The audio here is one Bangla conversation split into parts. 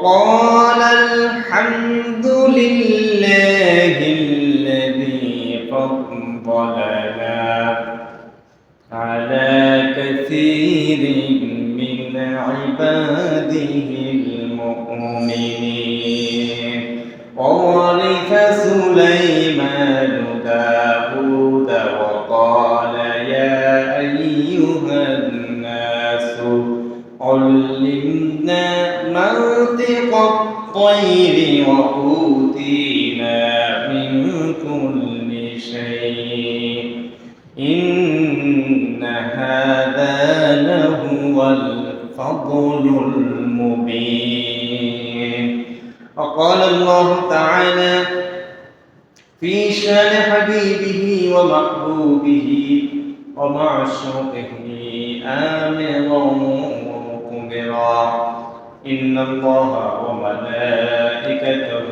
وقال الحمد لله الذي فضلنا على كثير من عباده وأوتينا من كل شيء. إن هذا لهو الفضل المبين. وقال الله تعالى في شان حبيبه ومحبوبه ومعشوقه آمرا ومقبرا إن الله وملائكته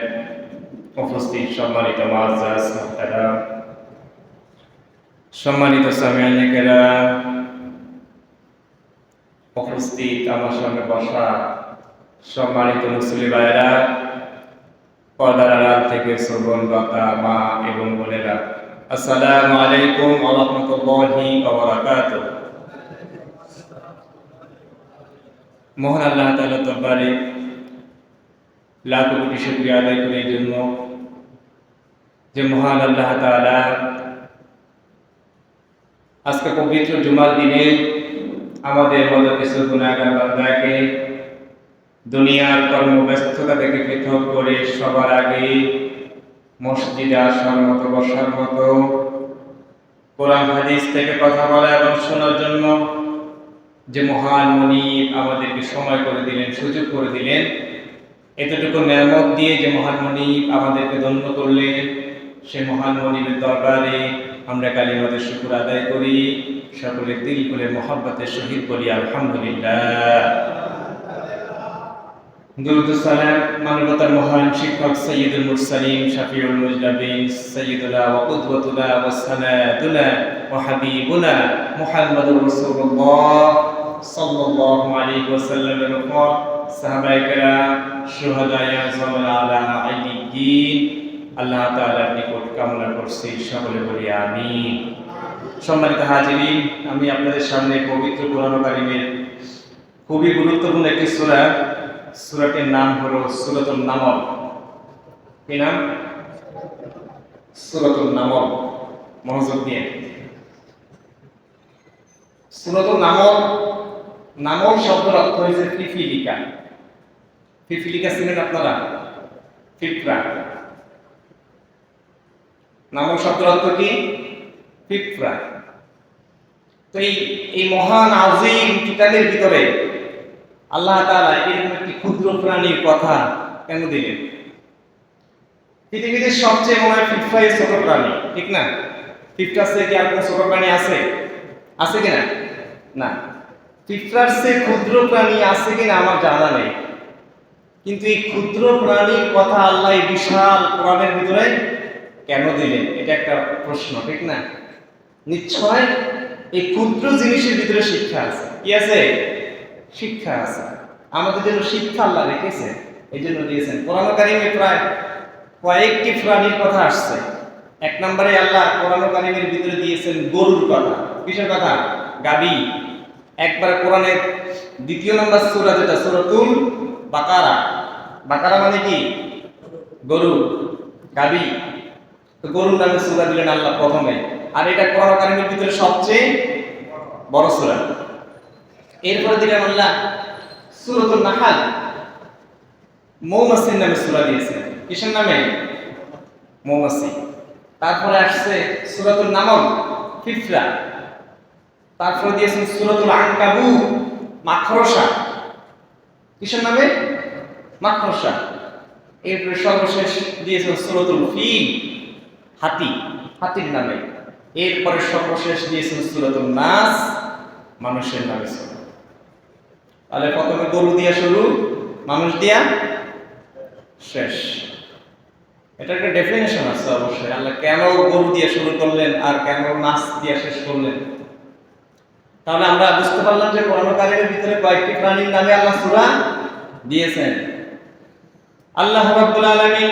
উপস্থিত সম্মানিত মাজাজ মুহতারা সম্মানিত সামিয়ানিকেরা উপস্থিত আমার সঙ্গে বসা সম্মানিত মুসলিম ভাইয়েরা, পর্দার থেকে শ্রবণ দাতা মা এবং বোনেরা, আসসালামু আলাইকুম ওয়া রাহমাতুল্লাহি ওয়া বারাকাতুহু। মহান আল্লাহ তাআলা দরবারে লাখ কোটি শুকরিয়া আদায় করি এই জন্য যে মহান আল্লাহ তাআলা আজকে পবিত্র জুমার দিনে আমাদের মতো কিছু গুণাগার বান্দাকে দুনিয়ার কর্মব্যস্ততা থেকে পৃথক করে সবার আগে মসজিদে আসার মতো বসার মতো কোরআন হাদিস থেকে কথা বলা এবং শোনার জন্য যে মহান মনিব আমাদেরকে সময় করে দিলেন সুযোগ করে দিলেন এতটুকু নিয়ামত দিয়ে যে মহান মনিব আমাদেরকে ধন্য করলেন, সে মহান মনিবের দরবারে আমরা কালীমাদের শুকুর আদায় করি সকলে দিল করে মোহাব্বতের শহীদ করি আলহামদুলিল্লাহ। মানবতার মহান শিক্ষক সৈয়দুল মুরসালিন, শাফিউল মুজলাবিন সৈয়দুনা ওয়া সাল্লাল্লাহু আলাইহি ওয়াসাল্লামের উপর সাহাবায়ে কেরাম শুহাদায়ে আযম আলা আল্লাহ নিকট কামনা করছি, সকলে বলি আমিন। সম্মানিত হাজিরিন, আমি আপনাদের সামনে পবিত্র কোরআন কারিমের খুবই গুরুত্বপূর্ণ একটি সূরা, সূরাটির নাম হলো সূরাতুল নামল। কি নাম? সূরাতুল নামল। মনোযোগ দিয়ে। সূরাতুল নামল নামল শব্দের অর্থ হয়েছে পিপিলিকা। পিপিলিকা চিনেন আপনারা পিঁপড়া নামল শব্দের অর্থ কি? পিঁপড়া তো এই এই মহান আজিম কিতাবের ভিতরে আল্লাহ তাআলা এরকম একটি ক্ষুদ্র প্রাণীর কথা কেন দিলেন? পৃথিবীতে সবচেয়ে মনে হয় ফিফাই ছোট প্রাণী, ঠিক না? ফিফটার কি আর কোনো ছোট প্রাণী আছে? আছে কিনা না? পিঁপড়ার সে ক্ষুদ্র প্রাণী আছে কিনা আমার জানা নেই। কিন্তু এই ক্ষুদ্র প্রাণীর কথা আল্লাহ বিশাল কোরআনের ভিতরে কেন দিলেন? এটা একটা প্রশ্ন, ঠিক না? নিশ্চয় এই ক্ষুদ্র জিনিসের ভিতরে শিক্ষা আছে। কি আছে? শিক্ষা আছে। আমাদের জন্য শিক্ষা আল্লাহ রেখেছে, এই জন্য দিয়েছেন। কোরআন কারিমে প্রায় কয়েকটি প্রাণীর কথা আসছে। এক নম্বরে আল্লাহ কোরআন কারিমের ভিতরে দিয়েছেন গরুর কথা। কিসের কথা? গাবি একবার কোরআনের দ্বিতীয় নম্বর সূরা যেটা, সূরাতুল বাকারা। বাকারা মানে কি? গরু, গাবি। তো গরুর নামে সূরা দিলেন আল্লাহ প্রথমে। আর এটা কোরআন কারিমের ভিতরে সবচেয়ে বড় সূরা। এরপরে দিলেন আল্লাহ সূরাতুল নাহাল। মৌমাছির নামে সূরা দিয়েছেন কিসের নামে? মৌমাছি। তারপরে আসছে সূরাতুল নামল, ফিফরা। তারপরে দিয়েছেন সূরাতুল আনকাবু মাখরসা। কিসের নামে? মাখরসা এরপরে সর্বশেষ দিয়েছেন সূরাতুল ফিল, হাতি, হাতির নামে। এরপরে সর্বশেষ দিয়েছেন সূরাতুল নাস, মানুষের নামে তাহলে প্রথমে গরু দিয়া শুরু, মানুষ দিয়া শেষ। এটা একটা ডেফিনেশন আছে অবশ্যই। আল্লাহ কেন গরু দিয়ে শুরু করলেন আর কেন নাচ দিয়ে শেষ করলেন? তাহলে আমরা বুঝতে পারলাম যে কোরআন কারিমের ভিতরে কয়েকটি প্রাণীর নামে আল্লাহ সূরা দিয়েছেন। আল্লাহ রাব্বুল আলামিন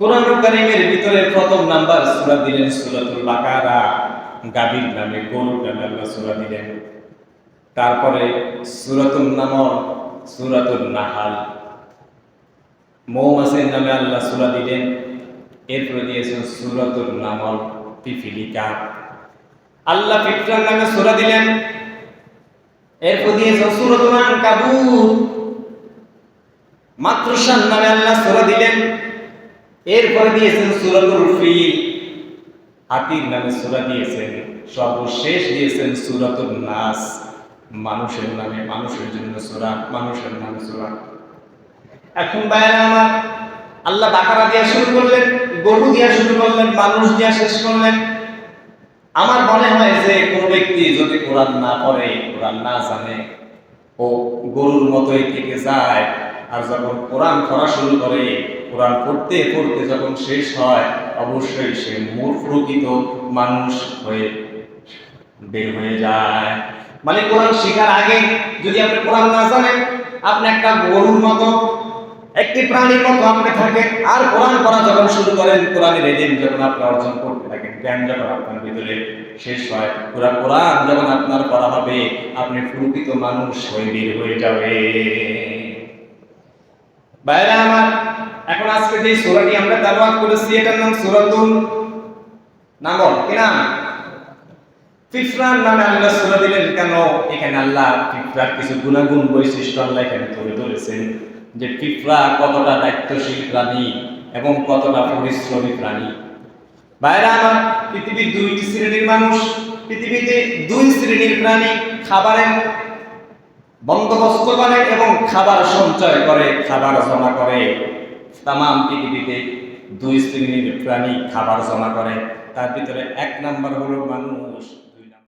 কোরআন কারিমের ভিতরে প্রথম নাম্বার সূরা দিলেন, সূরাতুল বাকারা। গাভীর নামে, গরুর নামে আল্লাহ সূরা দিলেন। তারপরে সূরাতুল নামল সূরাতুল নাহাল। মৌমাছির নামে আল্লাহ সূরা দিলেন। এরপরে দিয়েছেন সূরাতুল নামল পিপিলিকা। আল্লাহ পিঁপড়ার নামে সূরা দিলেন। এরপর দিয়েছেন সূরাতুল আনকাবুত মাতৃসার নামে আল্লাহ সূরা দিলেন। এরপরে দিয়েছেন সূরাতুল ফিল। হাতির নামে সূরা দিয়েছেন। সর্বশেষ দিয়েছেন সূরাতুল নাস। মানুষের নামে, মানুষের জন্য সূরা, মানুষের নামে সূরা। এখন বাইরে আমার, আল্লাহ বাকারা দিয়া শুরু করলেন, গরু দিয়া শুরু করলেন, মানুষ দিয়া শেষ করলেন। আমার মনে হয় যে কোনো ব্যক্তি যদি কোরআন না পড়ে, কোরআন না জানে, ও গরুর মতোই থেকে যায়, আর যখন কোরআন পড়া শুরু করে, কোরআন পড়তে পড়তে যখন শেষ হয়, অবশ্যই সে মূল প্রকৃত মানুষ হয়ে বের হয়ে যায়। মানে কোরআন শেখার আগে যদি আপনি কোরআন না জানেন, আপনি একটা গরুর মতো একটি প্রাণীর মতো আপনি থাকেন আর কোরআন পড়া যখন শুরু করেন, কোরআনের এলিম যখন আপনি অর্জন করতে থাকেন, জ্ঞান যখন আপনার ভিতরে শেষ হয়, পুরা কোরআন যখন আপনার পড়া হবে, আপনি প্রকৃত মানুষ হয়ে বের হয়ে যাবে বাইরে আমার, এখন আজকে যে সূরাটি আমরা তেলাওয়াত করেছি, এটার নাম সূরাতুল নামল। কি নাম? ফিফরার নামে আল্লাহ সূরা দিলেন। কেন? এখানে আল্লাহ ফিফরার কিছু গুণাগুণ বৈশিষ্ট্য আল্লাহ এখানে তুলে ধরেছেন। যে ফিফরা কতটা দায়িত্বশীল প্রাণী এবং কতটা পরিশ্রমী প্রাণী। বাইরে আমার পৃথিবীর দুইটি শ্রেণির মানুষ, পৃথিবীতে দুই শ্রেণির প্রাণী খাবারের বন্দোবস্ত করে এবং খাবার সঞ্চয় করে, খাবার জমা করে। তাম পৃথিবীতে দুই শ্রেণির প্রাণী খাবার জমা করে। তার ভিতরে এক নাম্বার হলো মানুষ।